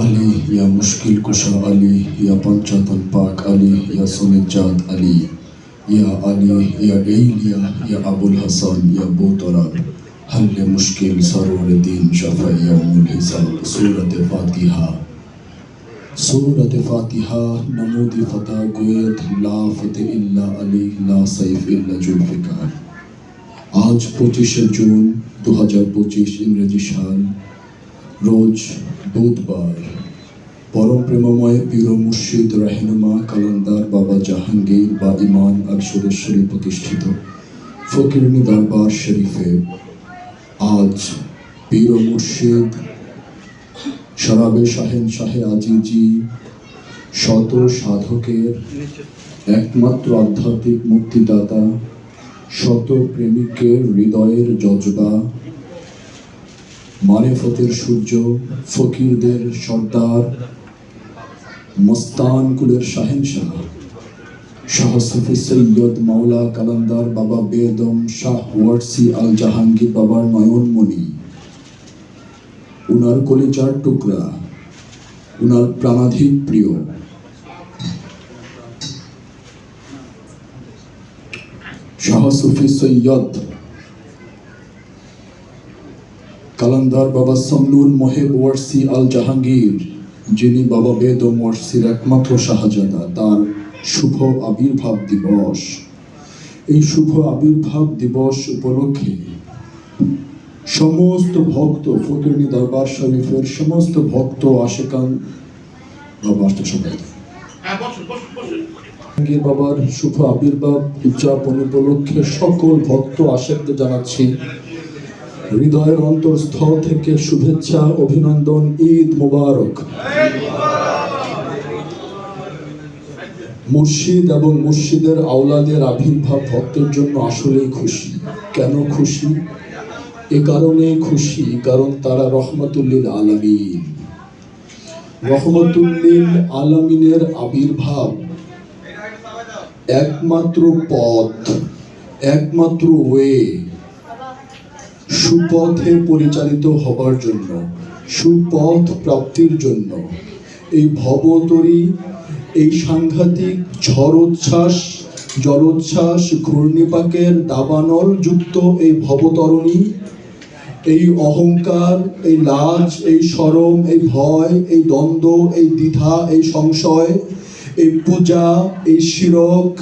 علی یا مشکل کشا علی یا پنچاتن پاک علی یا سنجات علی یا علی یا ایلیا یا ابو الحسن یا بوتران، حل مشکل سرور دین شفع یوم الحساب سورت فاتحہ۔ سورت فاتحہ نمود فتح گویت لا فتح الا علی، لا سیف الا جلفکار آج پوچیش جون دو ہجار پوچیش انگریجی شان রোজ বুধবার পরম প্রেমময় পীর মুর্শিদ রাহিনুমা কালান্দার বাবা জাহাঙ্গীর বা ইমান আকসুরেশ্বরী প্রতিষ্ঠিত ফকিরনি দরবার শরীফে আজ পীর মুর্শিদ শরাবে শাহেন শাহে আজিজি শত সাধকের একমাত্র আধ্যাত্মিক মুক্তিদাতা, শত প্রেমিকের হৃদয়ের জজবা মারেফতের সূর্য, ফকিরদের সর্দার, মস্তান কুলের শাহেনশাহ, শাহ সফি সৈয়দ মাওলা কালান্দার বাবা বেদম শাহ ওয়ার্সি আল জাহাঙ্গীর বাবার নয়নমণি, উনার কলিজার টুকরা, উনার প্রাণাধিক প্রিয়। শাহ সুফি সৈয়দ কালান্দার বাবা সমনুল মোহেব ওয়ার্সি আল জাহাঙ্গীর যিনি বাবা বেদম ওয়ার্সির একমাত্র শাহজাদা তার শুভ আবির্ভাব দিবস। এই শুভ আবির্ভাব দিবস উপলক্ষে সমস্ত ভক্ত ফকিরনি দরবার শরীফের সমস্ত ভক্ত আশেকান বাবা আসতে সবাই। হ্যাঁ জাহাঙ্গীর বাবার শুভ আবির্ভাব উদযাপন উপলক্ষে সকল ভক্ত আশেকদের জানাচ্ছি। হৃদয়ের অন্তরস্থল থেকে শুভেচ্ছা, অভিনন্দন, ঈদ মোবারক। মুর্শিদ এবং মুর্শিদের আওলাদের আবির্ভাব ভক্তের জন্য আসলেই খুশি। কেন খুশি? এ কারণে খুশি, কারণ তারা রহমতুল্লিল আলামিন। রহমতুল্লিল আলামিনের আবির্ভাব একমাত্র পথ, একমাত্র ওয়ে। সুপথে পরিচালিত হবার জন্য, সুপথ প্রাপ্তির জন্য। এই ভবতরী, এই সাংঘাতিক ঝড়োচ্ছ্বাস জলোচ্ছ্বাস, ঘূর্ণিপাকের দাবানল যুক্ত এই ভবতরণী, এই অহংকার, এই লাজ, এই সরম, এই ভয়, এই দ্বন্দ্ব, এই দ্বিধা, এই সংশয়, এই পূজা, এই শিরক,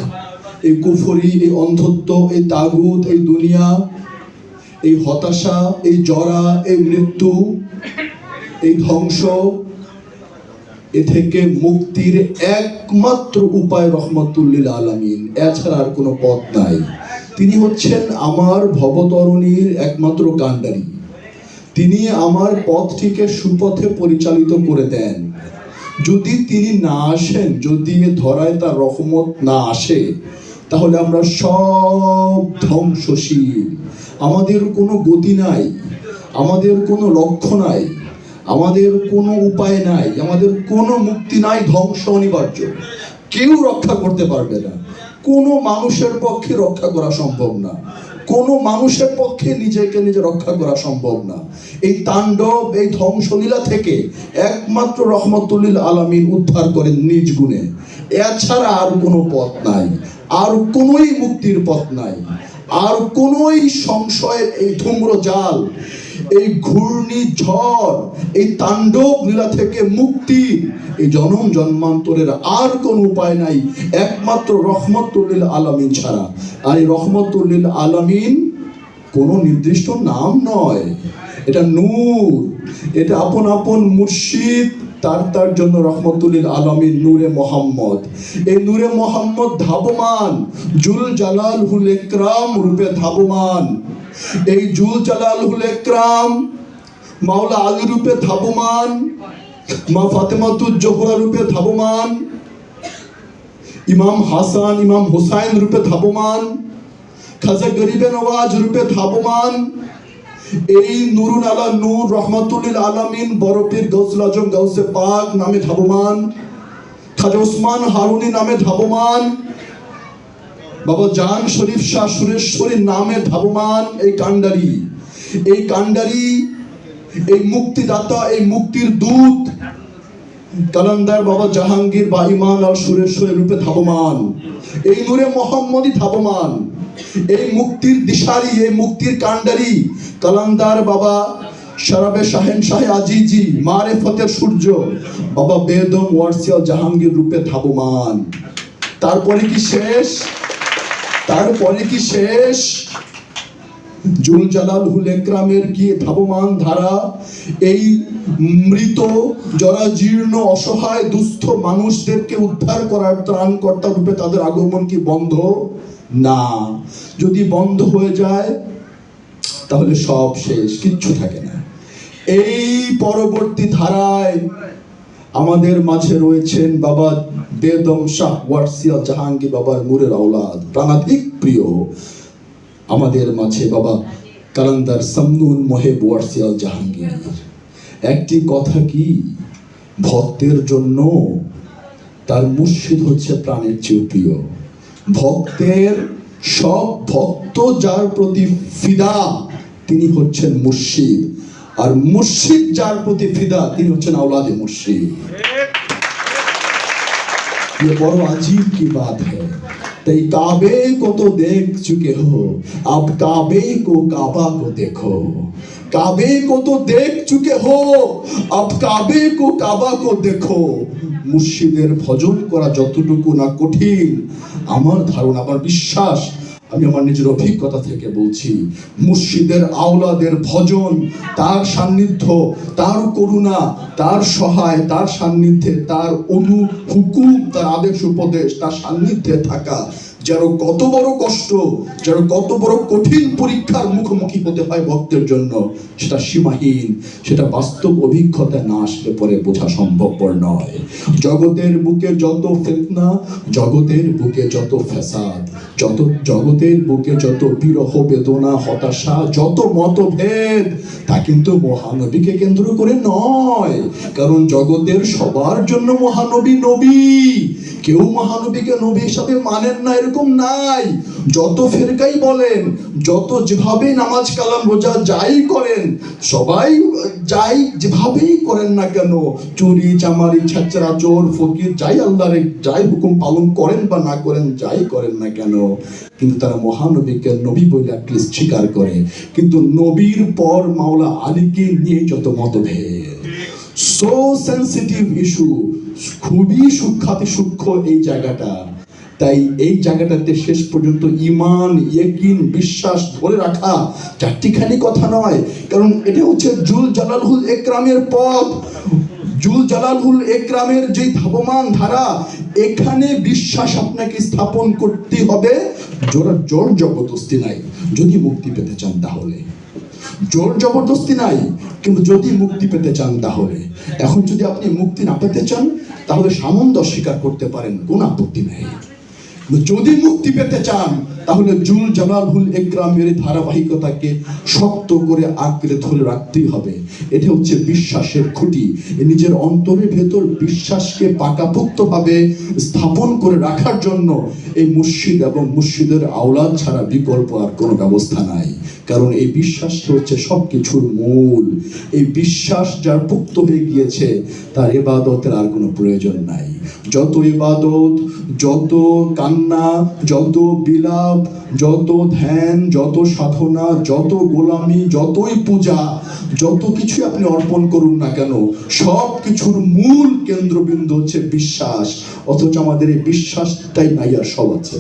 এই কুফরি, এই অন্ধত্ব, এই তাগুত, এই দুনিয়া এই হতাশা, এই জরা, এই মৃত্যু, এই ধ্বংস, এ থেকে মুক্তির একমাত্র উপায় রহমতুল্লিল আলামিন। এছাড়া আর কোনো পথ নাই। তিনি হচ্ছেন আমার ভবতরণীর একমাত্র কাণ্ডারি। তিনি আমার পথটিকে সুপথে পরিচালিত করে দেন। যদি তিনি না আসেন, যদি ধরায় তার রহমত না আসে, তাহলে আমরা সব ধ্বংসশীল। আমাদের কোনো গতি নাই, আমাদের কোনো লক্ষ্য নাই, আমাদের কোনো উপায় নাই, আমাদের কোনো মুক্তি নাই, ধ্বংস অনিবার্য। কেউ রক্ষা করতে পারবে না। কোনো মানুষের পক্ষে রক্ষা করা সম্ভব না। কোনো মানুষের পক্ষে নিজেকে নিজে রক্ষা করা সম্ভব না। এই তাণ্ডব, এই ধ্বংসলীলা থেকে একমাত্র রহমতুল্লিল আলমিন উদ্ধার করেন নিজ গুণে। এছাড়া আর কোনো পথ নাই। আর কোনোই মুক্তির পথ নাই। আর কোনোই সংশয়ের এই ধূম্র জাল, এই ঘূর্ণি ঝড়, এই তাণ্ডব লীলা থেকে মুক্তি, এই জনম জন্মান্তরের আর কোনো উপায় নাই, একমাত্র রহমতুল্লিল আলামিন ছাড়া। আর এই রহমতুল্লিল আলামিন কোনো নির্দিষ্ট নাম নয়। এটা নূর, এটা আপন আপন মুর্শিদ তার তার জন্য রহমতুল্লিল আলমীর নূরে মোহাম্মদ। এই নূরে মোহাম্মদ ধাবমান, জুল জালাল হুল একরাম রূপে ধাবমান। এই জুল জালাল হুল একরাম মাওলা আলী রূপে ধাবমান, মা ফাতেমাতুজ জোহরা রূপে ধাবমান, ইমাম হাসান, ইমাম হুসাইন রূপে ধাবমান, খাজা গরিবে নওয়াজ রূপে ধাবমান এই নুরুন আলা নূর রহমাতুল্লিল আলামিন বরফির গৌসুল আজম গাউসে পাক নামে ধাবমান। খাজা হারুনি নামে ধাবমান। বাবা জান শরীফ শাহ সুরেশ্বরী নামে ধাবমান এই কান্ডারি এই কান্ডারি এই মুক্তিদাতা, এই মুক্তির দূত কালান্দার বাবা জাহাঙ্গীর বা ইমান আর সুরেশ্বরের রূপে ধাবমান। এই নূরে মোহাম্মদই ধাবমান। এই মুক্তির দিশারি, এই মুক্তির কাণ্ডারি কালান্দার বাবা শরাবে শাহেন শাহে আজিজি মারে ফতের সূর্য, বাবা বেদম ওয়ারসিয়াল জাহাঙ্গীর রূপে ধাবমান। তারপরে কি শেষ? তারপরে কি শেষ? জুল জালাল হুল কি ধাবমান ধারা? এই মৃত জরাজীর্ণ অসহায়, দুস্থ মানুষদেরকে উদ্ধার করার ত্রাণকর্তা রূপে তাদের আগমন কি বন্ধ? না। যদি বন্ধ হয়ে যায়, তাহলে সব শেষ, কিচ্ছু থাকে না। এই পরবর্তী ধারায় আমাদের মাঝে রয়েছেন বাবা বেদম শাহ ওয়ারসিয়া জাহাঙ্গীর বাবার মুরের আওলাদ প্রাণাধিক প্রিয়। আমাদের মাঝে বাবা কালান্দার সামনুন মহেব ওয়ারসিয়াল জাহাঙ্গীর। একটি কথা কি? ভক্তের জন্য তার মুর্শিদ হচ্ছে প্রাণের চেয়ে প্রিয়। ভক্তের সব ভক্ত যার প্রতি ফিদা তিনি হচ্ছেন মুর্শিদ আর মুর্শিদ যার প্রতি ফিদা তিনি হচ্ছেন আওলাদে মুর্শিদ ये बड़ो अजीब की बात है তাই কাবে কত দেখ চুকে হো, আব কাবে কো কাবা কো দেখো। কাবে কো তো দেখ চুকে হো, আব কাবে কো কাবা কো দেখো। মুর্শিদের ভজন করা যতটুকু না কঠিন, আমার ধারণা, আমার বিশ্বাস আমি আমার নিজের অভিজ্ঞতা থেকে বলছি, মুর্শিদের আওলাদের ভজন, তার সান্নিধ্য, তার করুণা, তার সহায়, তার সান্নিধ্যে, তার অনু হুকুম তার আদেশ উপদেশ, তার সান্নিধ্যে থাকা যেন কত বড় কষ্ট, যেন কত বড় কঠিন পরীক্ষার মুখোমুখি হতে হয় ভক্তের জন্য, সেটা সীমাহীন, সেটা বাস্তব অভিজ্ঞতা না আসলে পরে বোঝা সম্ভবপর নয়। জগতের বুকে যত ফেতনা, জগতের বুকে যত ফ্যাসাদ, যত, জগতের বুকে যত বিরহ বেদনা, হতাশা, যত মতভেদ, তা কিন্তু মহানবীকে কেন্দ্র করে নয়। কারণ জগতের সবার জন্য মহানবী নবী। কেউ মহানবীকে নবী হিসাবে মানেন না, এরকম নাই। যত ফেরকাই বলেন, যত যেভাবে নামাজ কালাম রোজা যাই করেন, সবাই যাই যেভাবেই করেন না কেন, চুরি, চামারি ছাত্রা চোর, ফকির, যাই আল্লাহর যাই হুকুম পালন করেন বা না করেন, যাই করেন না কেন, কিন্তু তারা মহানবীকে নবী বলে অ্যাটলিস্ট স্বীকার করে। কিন্তু নবীর পর মাওলা আলীকে নিয়ে যত মতভেদ। সো সেন্সিটিভ ইস্যু খুবই সূক্ষাতি সূক্ষ্ম এই জায়গাটা। তাই এই জায়গাটাতে শেষ পর্যন্ত ইমান ইয়েকিন, বিশ্বাস ধরে রাখা চারটিখানি কথা নয়। কারণ এটা হচ্ছে জুল জালালহুল একরামের পথ। জুল জালালহুল একরামের যে ধাবমান ধারা, এখানে বিশ্বাস আপনাকে স্থাপন করতে হবে। জোর জোর জবরদস্তি নাই। যদি মুক্তি পেতে চান তাহলে। জোর জবরদস্তি নাই, কিন্তু যদি মুক্তি পেতে চান তাহলে। এখন যদি আপনি মুক্তি না পেতে চান, তাহলে সামন্ত স্বীকার করতে পারেন, কোন আপত্তি নেই। যদি মুক্তি পেতে চান তাহলে জুল জালালহুল একরামের ধারাবাহিকতাকে শক্ত করে আঁকড়ে ধরে রাখতেই হবে। এটা হচ্ছে বিশ্বাসের খুঁটি। নিজের অন্তরের ভেতর বিশ্বাসকে পাকাপোক্তভাবে স্থাপন করে রাখার জন্য এই মুর্শিদ এবং মুর্শিদের আওলাদ ছাড়া বিকল্প আর কোনো ব্যবস্থা নাই। কারণ এই বিশ্বাসটা হচ্ছে সব কিছুর মূল। এই বিশ্বাস যার পুক্ত হয়ে গিয়েছে, তার এবাদতের আর কোনো প্রয়োজন নাই। যত ইবাদত, যত কান্না, যত বিলাপ যত ধ্যান, যত সাধনা, যত গোলামি, যতই পূজা, যত কিছু আপনি অর্পণ করুন না কেন, সব কিছুর মূল কেন্দ্রবিন্দু হচ্ছে বিশ্বাস। অথচ আমাদের এই বিশ্বাসটাই নাই আর সব আছে।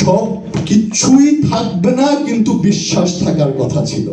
সব কিছুই থাকবে না, কিন্তু বিশ্বাস থাকার কথা ছিল।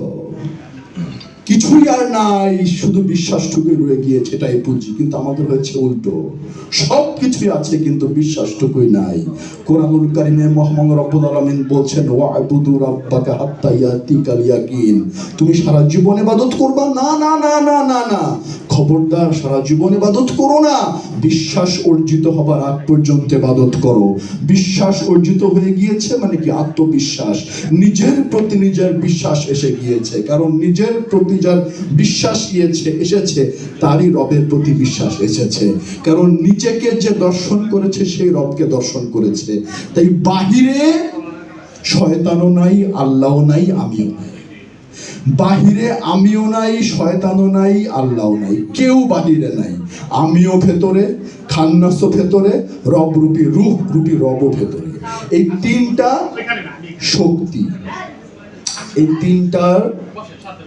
কিছুই আর নাই, শুধু বিশ্বাসটুকুই রয়ে গিয়েছে এটাই পুঁজি। কিন্তু আমাদের হয়েছে উল্টো। সব কিছুই আছে, কিন্তু বিশ্বাসটুকুই নাই। কোরআনুল কারিমে মোহাম্মদ রব্বুল আলমিন বলছেন, ওয়াবুদু রাব্বাকা হাত্তা ইয়াকিন। তুমি সারা জীবন ইবাদত করবা? না না না না না না। খবরদার সারা জীবন ইবাদত করো না। বিশ্বাস অর্জিত হবার আগ পর্যন্ত ইবাদত করো। বিশ্বাস অর্জিত হয়ে গিয়েছে মানে কি? আত্মবিশ্বাস। নিজের প্রতি নিজের বিশ্বাস এসে গিয়েছে। কারণ নিজের প্রতি যার বিশ্বাস গিয়েছে এসেছে, তারই রবের প্রতি বিশ্বাস এসেছে। কারণ নিজেকে যে দর্শন করেছে, সেই রবকে দর্শন করেছে। তাই বাহিরে শয়তানও নাই, আল্লাহও নাই, আমিও নাই। বাহিরে আমিও নাই, শয়তানও নাই, আল্লাহও নাই, কেউ বাহিরে নাই। আমিও ভেতরে খান্নাস ভেতরে, রব রূপী রূপ রূপী রবও ভেতরে। এই তিনটা শক্তি, এই তিনটার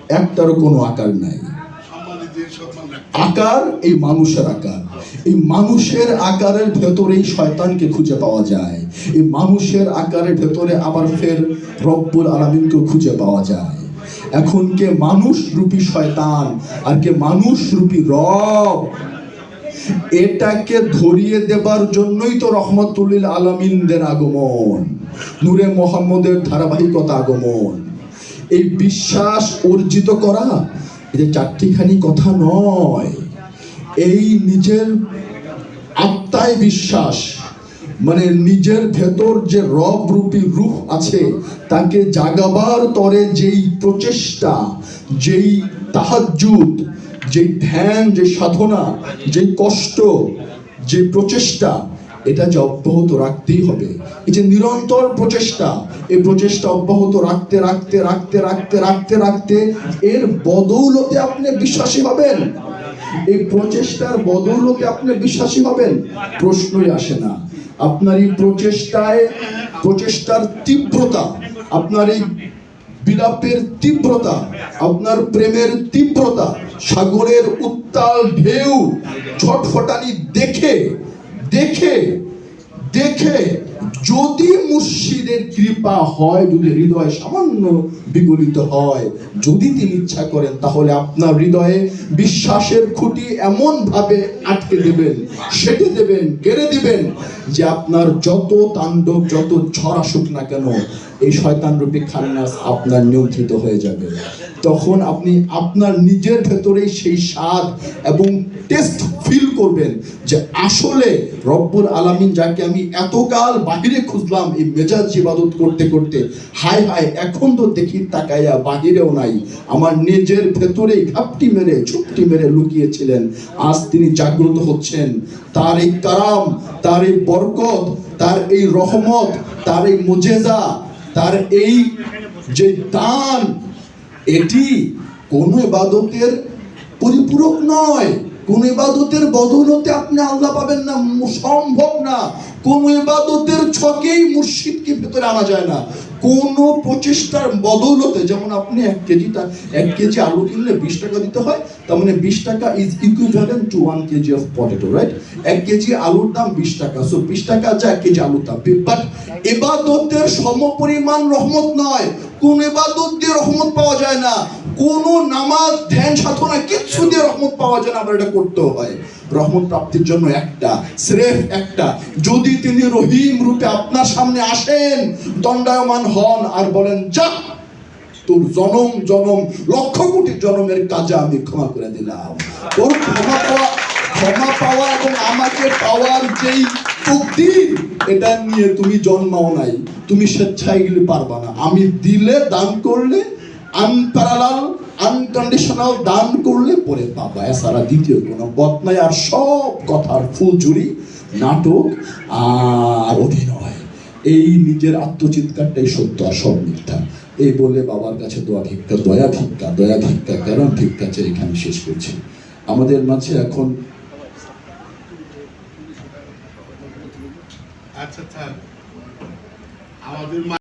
একটারও কোনো আকার নাই। আকার এই মানুষের আকার। এই মানুষের আকারের ভেতরেই শয়তানকে খুঁজে পাওয়া যায়। এই মানুষের আকারের ভেতরে আবার ফের রব্বুল আলমিনকে খুঁজে পাওয়া যায়। এখন কে মানুষ রূপী শয়তান, আর কে মানুষ রূপী রব। এটাকে ধরিয়ে দেবার জন্যই তো রহমতুল্লিল আলমিনদের আগমন, নূরে মোহাম্মদের ধারাবাহিকতা আগমন। এই বিশ্বাস অর্জিত করা এটা চারটিখানি কথা নয়, এই নিজের আত্মায় বিশ্বাস মানে নিজের ভেতর যে রব রূপী রূপ আছে, তাকে জাগাবার তরে যেই প্রচেষ্টা, যেই তাহাজ্জুদ, যেই ধ্যান, যে সাধনা, যেই কষ্ট, যে প্রচেষ্টা, এটা যে অব্যাহত রাখতেই হবে। এই যে নিরন্তর প্রচেষ্টা, এই প্রচেষ্টা অব্যাহত রাখতে রাখতে রাখতে রাখতে রাখতে রাখতে এর বদৌলতে আপনি বিশ্বাসী হবেন। এই প্রচেষ্টার বদৌলতে আপনি বিশ্বাসী হবেন। প্রশ্নই আসে না। আপনার এই প্রচেষ্টায়, প্রচেষ্টার তীব্রতা, আপনার এই বিলাপের তীব্রতা, আপনার প্রেমের তীব্রতা, সাগরের উত্তাল ঢেউ ছটফটানি দেখে দেখে দেখে যদি মুর্শিদের কৃপা হয়, যদি হৃদয় সামান্য বিগলিত হয়, যদি তিনি ইচ্ছা করেন, তাহলে আপনার হৃদয়ে বিশ্বাসের খুঁটি এমন ভাবে আটকে দেবেন, সেটে দেবেন, গেড়ে দিবেন যে আপনার যত তাণ্ডব, যত ঝড় আসুক না কেন, এই শয়তান রূপী খান্নাস আপনার নিয়ন্ত্রিত হয়ে যাবে। তখন আপনি আপনার নিজের ভেতরেই সেই স্বাদ এবং টেস্ট ফিল করবেন যে আসলে রব্বুল আলামিন যাকে আমি এতকাল বাহিরে খুঁজলাম এই মেজাজ ইবাদত করতে করতে, হায় হায়, এখন তো দেখি তাকাইয়া বাহিরেও নাই। আমার নিজের ভেতরে ঘাপটি মেরে ছুপটি মেরে লুকিয়েছিলেন। আজ তিনি জাগ্রত হচ্ছেন। তার এই কারাম, তার এই বরকত, তার এই রহমত, তার এই মুজেজা, তার এই যে দান, এটি কোন ইবাদতের পরিপূরক নয়। কোন ইবাদতের বদৌলতে আপনি আল্লাহ পাবেন না, সম্ভব না। কোন ইবাদতের ছকেই মুর্শিদকে ভেতরে আনা যায় না। কোন প্রচেষ্টার বদৌলতে, যেমন আপনি এক কেজি টা- এক কেজি আলু কিনলে বিশ টাকা দিতে হয়, তার মানে বিশ টাকা is equivalent to one KG of potato right এক কেজি আলুর দাম বিশ টাকা সো বিশ টাকা যা এক কেজি আলুর দাম বাট এবাদতের সমপরিমাণ রহমত নয়। কোন এবাদত দিয়ে রহমত পাওয়া যায় না। কোন নামাজ, ধ্যান, সাধনা কিচ্ছু দিয়ে রহমত পাওয়া যায় না আবার এটা করতে হয়। রহমত প্রাপ্তির জন্য একটা, স্রেফ একটা। যদি তিনি রহিম রূপে আপনার সামনে আসেন, দণ্ডায়মান হন আর বলেন, যা, তোর জনম জনম, লক্ষ কোটি জনমের কাজে আমি ক্ষমা করে দিলাম। তোর ক্ষমা পাওয়া ক্ষমা পাওয়া এবং আমাকে পাওয়ার যেই তকদির এটা নিয়ে তুমি জন্মাও নাই। তুমি স্বেচ্ছায় গেলে পারবা না। আমি দিলে, দান করলে আনপ্যারালাল আনকন্ডিশনাল দান করলে পরে পাবা। এছাড়া দ্বিতীয় কোনো বদনাই আর সব কথার ফুলঝুরি, নাটক আর অভিনয়। এই নিজের আত্মচিৎকারটাই সত্য আর সব মিথ্যা। এই বলে বাবার কাছে দোয়া ভিক্ষা, দয়া ভিক্ষা দয়া ভিক্ষা কেন ভিক্ষা চেয়ে এখানে শেষ করছি। আমাদের মাঝে এখন আচ্ছা আমাদের